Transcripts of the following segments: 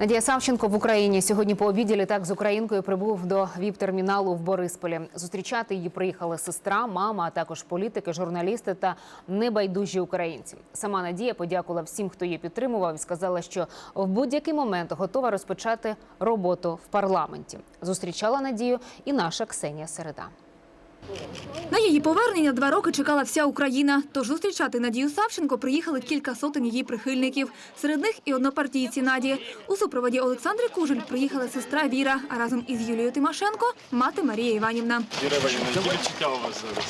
Надія Савченко в Україні сьогодні по обіді літак з українкою прибув до ВІП-терміналу в Борисполі. Зустрічати її приїхали сестра, мама, а також політики, журналісти та небайдужі українці. Сама Надія подякувала всім, хто її підтримував, і сказала, що в будь-який момент готова розпочати роботу в парламенті. Зустрічала Надію і наша Ксенія Середа. На її повернення два роки чекала вся Україна. Тож зустрічати Надію Савченко приїхали кілька сотень її прихильників. Серед них і однопартійці Наді. У супроводі Олександри Кужель приїхала сестра Віра, а разом із Юлією Тимошенко – мати Марія Іванівна. Віра Іванівна, які відчуття вас зараз?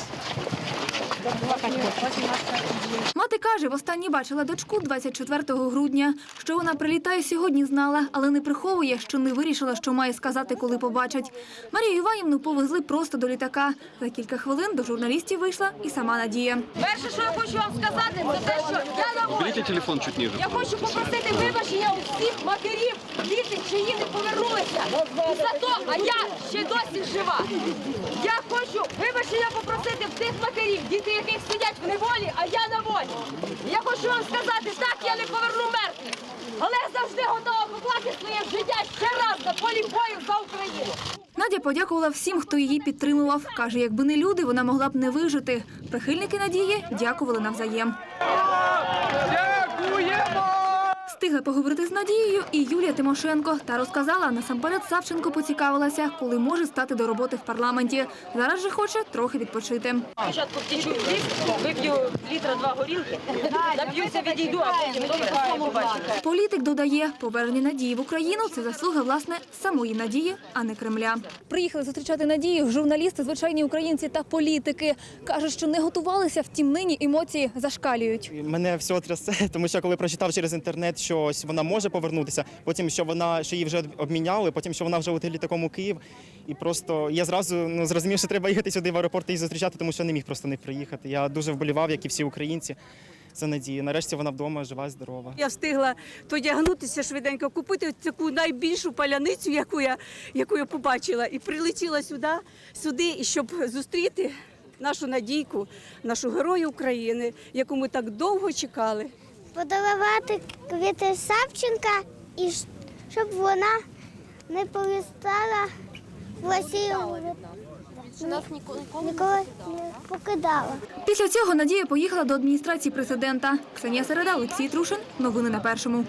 Мати каже, востаннє бачила дочку 24 грудня. Що вона прилітає сьогодні, знала, але не приховує, що не вирішила, що має сказати, коли побачать. Марію Іванівну повезли просто до літака. За кілька хвилин до журналістів вийшла і сама Надія. Перше, що я хочу вам сказати, це те, що я на волі. Беріть телефон чуть ніже. Я хочу попросити вибачення у всіх матерів, дітей, чиї не повернулися. І за то, а я ще досі жива. Я хочу вибачення попросити в тих матерів, діти яких сидять в неволі, а я на волі. Я хочу вам сказати, так я не поверну мертвих, але я завжди готова поклати своє життя ще раз на полі бою за Україну. Надя подякувала всім, хто її підтримував. Каже, якби не люди, вона могла б не вижити. Прихильники Надії дякували навзаєм. Встигла поговорити з Надією і Юлія Тимошенко та розказала, насамперед Савченко поцікавилася, коли може стати до роботи в парламенті. Зараз же хоче трохи відпочити. Спочатку втічу в ліс, вип'ю літра два горілки, нап'юся, відійду, а потім добре. Політик додає, повернення Надії в Україну це заслуга власне самої Надії, а не Кремля. Приїхали зустрічати Надію журналісти, звичайні українці та політики. кажуть, що не готувалися, втім нині емоції зашкалюють. Мене все трясе, тому що коли прочитав через інтернет, що ось вона може повернутися, потім що вона що її вже обміняли, потім що вона вже у літаком у Київ. І просто я зразу ну зрозумів, що треба їхати сюди в аеропорт і зустрічати, тому що не міг просто не приїхати. Я дуже вболівав, як і всі українці. За надію. Нарешті вона вдома, жива, здорова. Я встигла одягнутися швиденько, купити таку найбільшу паляницю, яку я, яку я побачила, і прилетіла сюди, сюди, щоб зустріти нашу надійку, нашу герою України, яку ми так довго чекали. Подарувати квіти Савченка і щоб вона не повістала в Росію. Нас ніколи не покидала. Після цього Надія поїхала до адміністрації президента. Ксенія Середа, Олексій Трушин. Новини на першому.